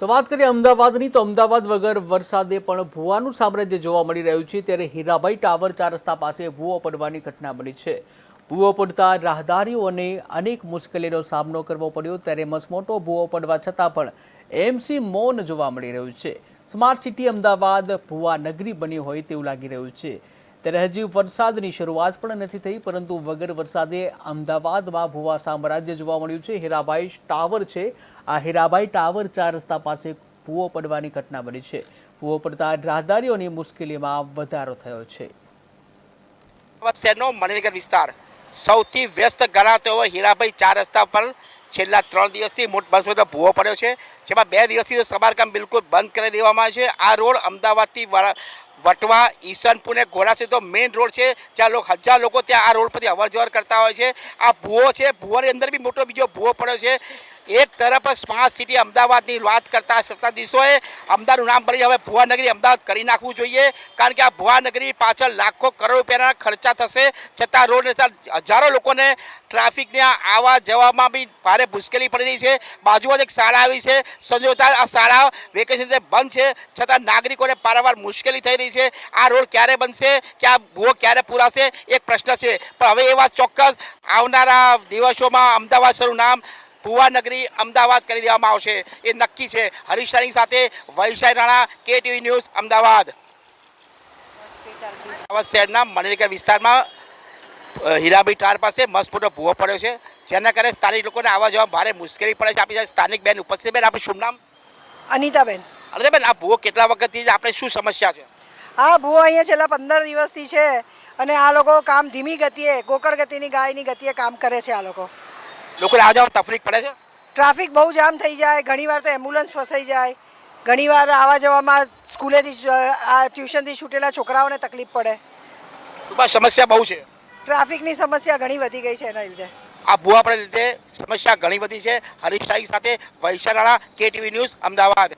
તો વાત કરીએ અમદાવાદની, તો અમદાવાદ વગર વરસાદે પણ ભૂવાનું સામ્રાજ્ય જોવા મળી રહ્યું છે. ત્યારે હીરાબાઈ ટાવર ચાર રસ્તા પાસે ભૂવો પડવાની ઘટના બની છે. ભૂવો પડતા રાહદારીઓને અનેક મુશ્કેલીનો સામનો કરવો પડ્યો. ત્યારે મસમોટો ભૂવો પડવા છતાં પણ એમસી મૌન જોવા મળી રહ્યું છે. સ્માર્ટ સિટી અમદાવાદ ભૂવા નગરી બની હોય તેવું લાગી રહ્યું છે. ત્યારે હજી વરસાદની શરૂઆત પણ નથી થઈ, પરંતુ વગર વરસાદે અમદાવાદમાં ભુવા સામ્રાજ્ય જોવા મળ્યું છે. હીરાબાઈ ટાવર છે. આ હીરાબાઈ ટાવર ચાર રસ્તા પાસે ભૂવો પડવાની ઘટના બની છે. ભૂવો પડતા રાહદારીઓની મુશ્કેલીમાં વધારો થયો છે. શહેરનો મણિનગર વિસ્તાર સૌથી વ્યસ્ત ગણાતો એવો હીરાભાઈ ચાર રસ્તા પર છેલ્લા ત્રણ દિવસથી મોટ બસો ભૂવો પડ્યો છે. જેમાં બે દિવસથી સમારકામ બિલકુલ બંધ કરી દેવામાં આવ્યું છે. આ રોડ અમદાવાદથી વટવા ઈસનપુર ને ઘોડા તો મેઇન રોડ છે. જ્યાં લોકો હજાર લોકો ત્યાં આ રોડ પરથી અવર જવર કરતા હોય છે. આ ભૂવો છે. ભૂવાની અંદર બી મોટો બીજો ભૂવો પડ્યો છે. એક તરફ સ્માર્ટ સિટી અમદાવાદની વાત કરતા સત્તાધીશોએ અમદાવાદનું નામ બની હવે ભુવાનગરી અમદાવાદ કરી નાખવું જોઈએ. કારણ કે આ ભુવાનગરી પાછળ લાખો કરોડ રૂપિયાના ખર્ચા થશે. છતાં રોડ હજારો લોકોને ટ્રાફિકને આવવા જવામાં બી ભારે મુશ્કેલી પડી રહી છે. બાજુમાં એક શાળા આવી છે. સંજોતા આ શાળા વેકેશન બંધ છે. છતાં નાગરિકોને પારાવાર મુશ્કેલી થઈ રહી છે. આ રોડ ક્યારે બનશે? કે આ ભૂવો ક્યારે પૂરાશે? એક પ્રશ્ન છે. પણ હવે એવા ચોક્કસ આવનારા દિવસોમાં અમદાવાદ શરૂ નામ ભુવાનગરી અમદાવાદ કરી દેવામાં આવશે. એ નક્કી છે. હરીશાની સાથે વૈશાઈ રાણા કે ટીવી ન્યૂઝ અમદાવાદ. અમદાવાદ શહેરના મણિનગર વિસ્તારમાં હીરાભાઈ ટાર પાસે મસ્ત મોટો ભૂવો પડ્યો છે. જેના કારણે સ્થાનિક લોકોને આવવા જવા ભારે મુશ્કેલી પડે છે. આપણી સ્થાનિક બેન ઉપસ્થિત બેન આપણું શુભ નામ? અનિતાબેન. અનિતાબેન બેન આ ભૂવો કેટલા વખતથી છે? આપણે શું સમસ્યા છે? હા ભૂવો અહીંયા છેલ્લા પંદર દિવસથી છે અને આ લોકો કામ ધીમી ગતિએ ગોકળ ગતિની ગાયની ગતિએ કામ કરે છે આ લોકો. લોકોને આવવા તકલીફ પડે છે? ટ્રાફિક બહુ જામ થઈ જાય ઘણીવાર તો એમ્બ્યુલન્સ ફસાઈ જાય ઘણીવાર આવવા જવામાં સ્કૂલેથી આ ટ્યુશનથી છૂટેલા છોકરાઓને તકલીફ પડે. ટૂંકમાં સમસ્યા બહુ છે. ટ્રાફિકની સમસ્યા ઘણી વધી ગઈ છે એના લીધે. આ ભૂવા પડે લીધે સમસ્યા ઘણી બધી છે. હરીશ સાથે વૈશાઈ કેટીવી ન્યૂઝ અમદાવાદ.